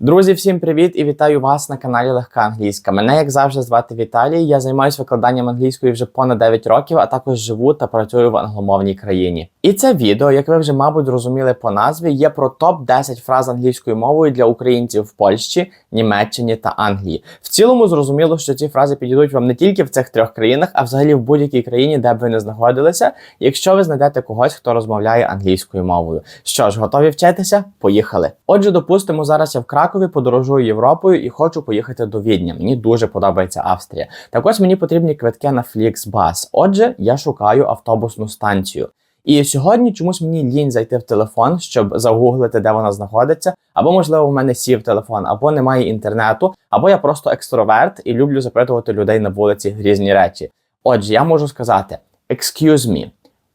Друзі, всім привіт і вітаю вас на каналі Легка Англійська. Мене, як завжди, звати Віталій. Я займаюся викладанням англійської вже понад 9 років, а також живу та працюю в англомовній країні. І це відео, як ви вже, мабуть, зрозуміли по назві, є про топ 10 фраз англійською мовою для українців в Польщі, Німеччині та Англії. В цілому зрозуміло, що ці фрази підійдуть вам не тільки в цих трьох країнах, а взагалі в будь-якій країні, де б ви не знаходилися, якщо ви знайдете когось, хто розмовляє англійською мовою. Що ж, готові вчитися? Поїхали. Отже, допустимо, зараз я в Кракові подорожую Європою і хочу поїхати до Відня. Мені дуже подобається Австрія. Так ось мені потрібні квитки на Flixbus. Отже, я шукаю автобусну станцію. І сьогодні чомусь мені лінь зайти в телефон, щоб загуглити, де вона знаходиться, або, можливо, в мене сів телефон, або немає інтернету, або я просто екстроверт і люблю запитувати людей на вулиці різні речі. Отже, я можу сказати: Excuse me,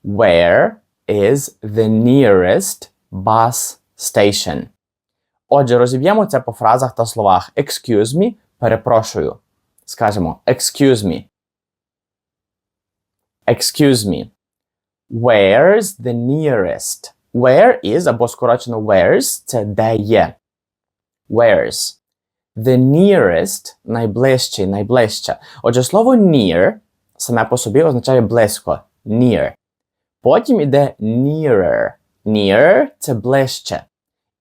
where is the nearest bus station? Отже, розіб'ємо це по фразах та словах. Excuse me, перепрошую. Скажемо excuse me. Excuse me. Where's the nearest? Where is або скорочено where's це де є. Where's. The nearest найближчий, найближче. Отже, слово near саме по собі означає близько. Near. Потім іде nearer. Near це ближче.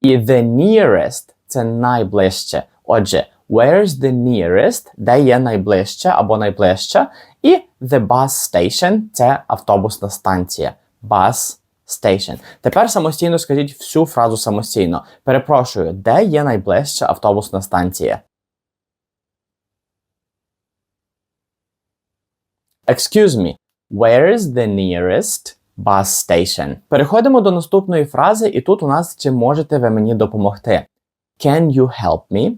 І the nearest це найближче. Отже, where's the nearest, де є найближче або найближча. І the bus station це автобусна станція. Bus station. Тепер самостійно скажіть всю фразу самостійно. Перепрошую, де є найближча автобусна станція? Excuse me, where is the nearest bus station? Переходимо до наступної фрази, і тут у нас чи можете ви мені допомогти? Can you help me?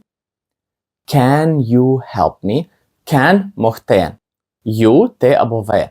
Can you help me? Can могти. You ти або ви.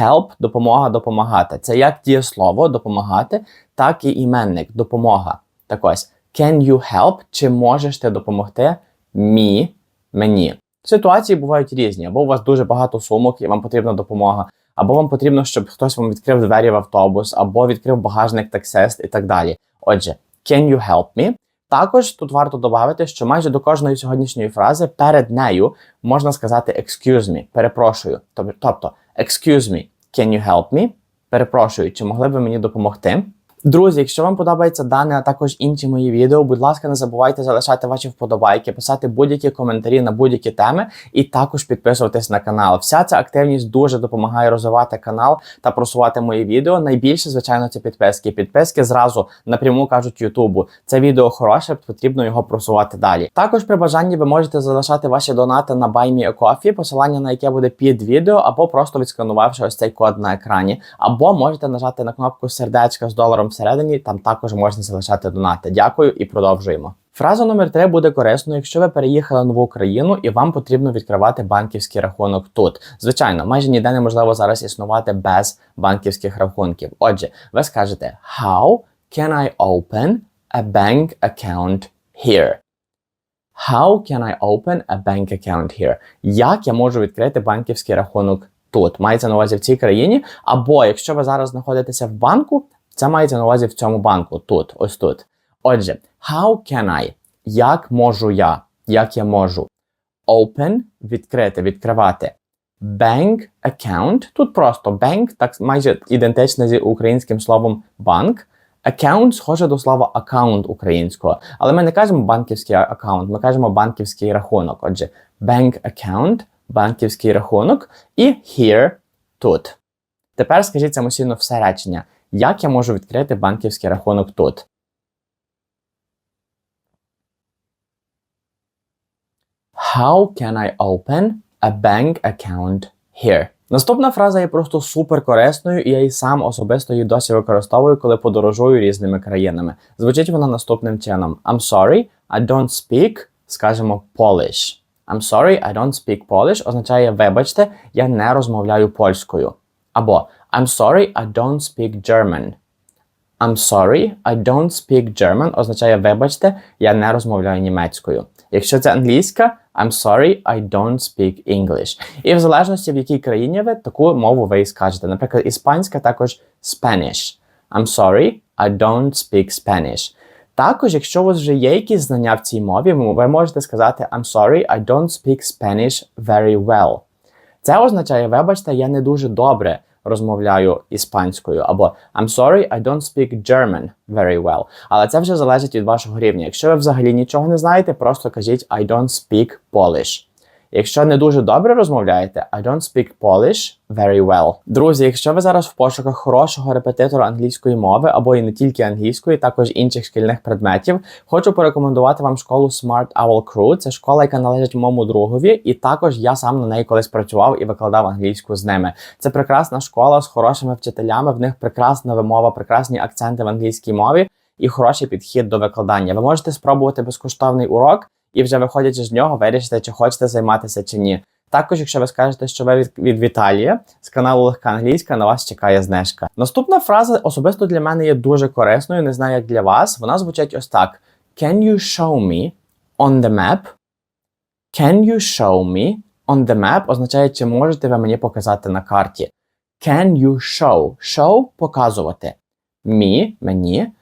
Help допомога допомагати. Це як дієслово допомагати, так і іменник допомога. Так ось, can you help? Чи можеш ти допомогти me, мені? Ситуації бувають різні, або у вас дуже багато сумок і вам потрібна допомога, або вам потрібно, щоб хтось вам відкрив двері в автобус, або відкрив багажник таксист і так далі. Отже, can you help me? Також тут варто додати, що майже до кожної сьогоднішньої фрази перед нею можна сказати excuse me, перепрошую. Тобто, excuse me, can you help me? Перепрошую, чи могли б ви мені допомогти? Друзі, якщо вам подобається дане, а також інші мої відео, будь ласка, не забувайте залишати ваші вподобайки, писати будь-які коментарі на будь-які теми, і також підписуватись на канал. Вся ця активність дуже допомагає розвивати канал та просувати мої відео. Найбільше, звичайно, це підписки. Підписки зразу напряму кажуть Ютубу. Це відео хороше, потрібно його просувати далі. Також при бажанні ви можете залишати ваші донати на BuyMeACoffee, посилання на яке буде під відео, або просто відсканувавши ось цей код на екрані, або можете нажати на кнопку сердечка з доларом всередині, там також можна залишати донати. Дякую і продовжуємо. Фраза номер 3 буде корисною, якщо ви переїхали в нову країну і вам потрібно відкривати банківський рахунок тут. Звичайно, майже ніде неможливо зараз існувати без банківських рахунків. Отже, ви скажете How can I open a bank account here? How can I open a bank account here? Як я можу відкрити банківський рахунок тут? Мається на увазі в цій країні. Або якщо ви зараз знаходитеся в банку, це мається на увазі в цьому банку, тут, ось тут. Отже, how can I? Як можу я? Як я можу? Open відкрити, відкривати. Bank account. Тут просто bank, так майже ідентичне з українським словом банк. Account схоже до слова аккаунт українського. Але ми не кажемо банківський аккаунт, ми кажемо банківський рахунок. Отже, bank account, банківський рахунок і here тут. Тепер скажіть самостійно все речення. Як я можу відкрити банківський рахунок тут? How can I open a bank account here? Наступна фраза є просто супер корисною, і я і сам особисто її досі використовую, коли подорожую різними країнами. Звучить вона наступним чином: I'm sorry, I don't speak, скажімо, Polish. I'm sorry, I don't speak Polish означає вибачте, я не розмовляю польською. Або I'm sorry, I don't speak German. I'm sorry, I don't speak German означає вибачте, я не розмовляю німецькою. Якщо це англійська, I'm sorry, I don't speak English. І в залежності в якій країні ви таку мову ви скажете. Наприклад, іспанська також Spanish. I'm sorry, I don't speak Spanish. Також, якщо у вас вже є якісь знання в цій мові, ви можете сказати I'm sorry, I don't speak Spanish very well. Це означає, вибачте, я не дуже добре розмовляю іспанською, або I'm sorry, I don't speak German very well. Але це вже залежить від вашого рівня. Якщо ви взагалі нічого не знаєте, просто кажіть I don't speak Polish. Якщо не дуже добре розмовляєте, I don't speak Polish very well. Друзі, якщо ви зараз в пошуках хорошого репетитора англійської мови або і не тільки англійської, також інших шкільних предметів, хочу порекомендувати вам школу Smart Owl Crew. Це школа, яка належить моєму другові, і також я сам на неї колись працював і викладав англійську з ними. Це прекрасна школа з хорошими вчителями. В них прекрасна вимова, прекрасні акценти в англійській мові і хороший підхід до викладання. Ви можете спробувати безкоштовний урок і вже виходячи з нього, вирішите, чи хочете займатися чи ні. Також, якщо ви скажете, що ви від, від Віталія з каналу Легка Англійська, на вас чекає знижка. Наступна фраза особисто для мене є дуже корисною, не знаю, як для вас. Вона звучить ось так: Can you show me on the map? Can you show me on the map означає, чи можете ви мені показати на карті. Can you show? Show показувати. Me, мені.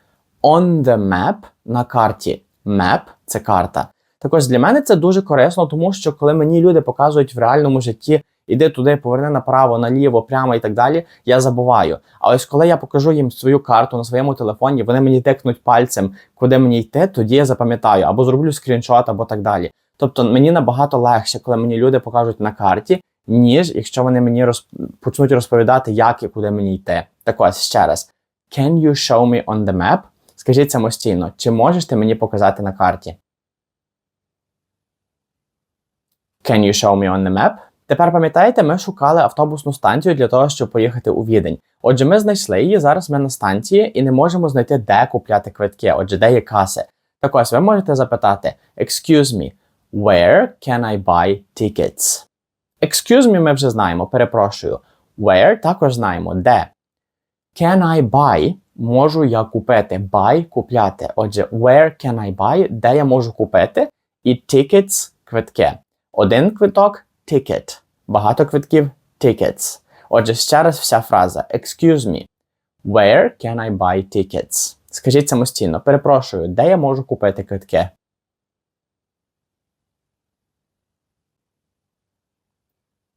On the map на карті. Map це карта. Також для мене це дуже корисно, тому що коли мені люди показують в реальному житті, іди туди, поверни направо, наліво, прямо і так далі, я забуваю. А ось коли я покажу їм свою карту на своєму телефоні, вони мені тикнуть пальцем, куди мені йти, тоді я запам'ятаю або зроблю скріншот, або так далі. Тобто мені набагато легше, коли мені люди покажуть на карті, ніж якщо вони мені роз... почнуть розповідати, як і куди мені йти. Так ось ще раз. Can you show me on the map? Скажіть самостійно, чи можеш ти мені показати на карті? Can you show me on the map? Тепер пам'ятаєте, ми шукали автобусну станцію для того, щоб поїхати у відень. Отже, ми знайшли її. Зараз ми на станції і не можемо знайти, де купляти квитки. Отже, де є каси. Так ось ви можете запитати: Excuse me, where can I buy tickets? Excuse me, ми вже знаємо, перепрошую. Where також знаємо де. Can I buy? Можу я купити. Buy купляти. Отже, where can I buy? Де я можу купити? І tickets квитки. Один квиток ticket. Багато квитків tickets. Отже, ще раз вся фраза. Excuse me. Where can I buy tickets? Скажіть самостійно. Перепрошую, де я можу купити квитки?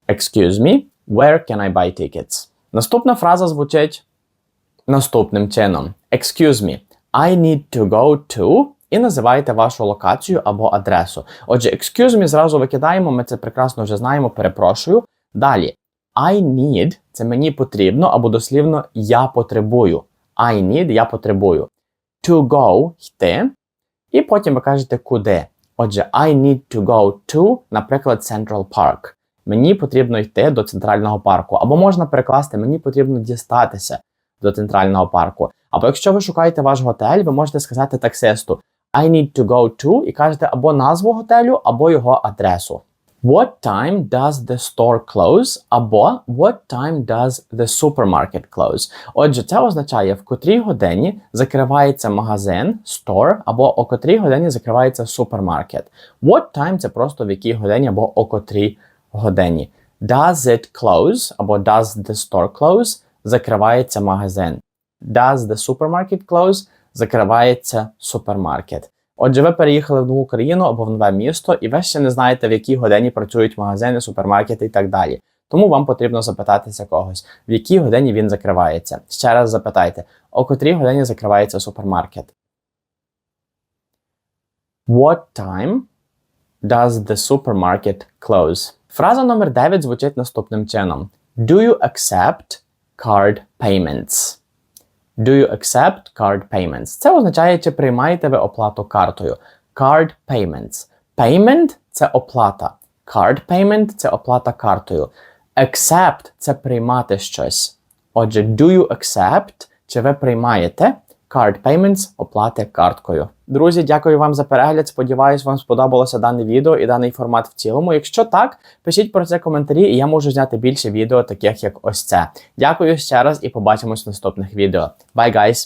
Excuse me. Where can I buy tickets? Наступна фраза звучить наступним чином. Excuse me. I need to go to і називаєте вашу локацію або адресу. Отже, excuse me зразу викидаємо, ми це прекрасно вже знаємо, перепрошую. Далі, I need це мені потрібно, або дослівно я потребую. I need я потребую. To go йти. І потім ви кажете куди. Отже, I need to go to, наприклад, Central Park. Мені потрібно йти до центрального парку. Або можна перекласти, мені потрібно дістатися до центрального парку. Або якщо ви шукаєте ваш готель, ви можете сказати таксисту I need to go to і кажете або назву готелю, або його адресу. What time does the store close? Або What time does the supermarket close? Отже, це означає, в котрій годині закривається магазин, store, або о котрій годині закривається супермаркет. What time це просто в якій годині або о котрій годині. Does it close? Або does the store close? Закривається магазин. Does the supermarket close? Закривається супермаркет. Отже, ви переїхали в нову країну або в нове місто, і ви ще не знаєте, в якій годині працюють магазини, супермаркети і так далі. Тому вам потрібно запитатися когось, в якій годині він закривається. Ще раз запитайте, о котрій годині закривається супермаркет. What time does the supermarket close? Фраза номер 9 звучить наступним чином: Do you accept card payments? Do you accept card payments? Це означає, чи приймаєте ви оплату картою. Card payments. Payment це оплата. Card payment це оплата картою. Accept це приймати щось. Отже, do you accept, чи ви приймаєте card payments оплати карткою. Друзі, дякую вам за перегляд. Сподіваюсь, вам сподобалося дане відео і даний формат в цілому. Якщо так, пишіть про це коментарі, і я можу зняти більше відео, таких як ось це. Дякую ще раз і побачимось в наступних відео. Bye, guys!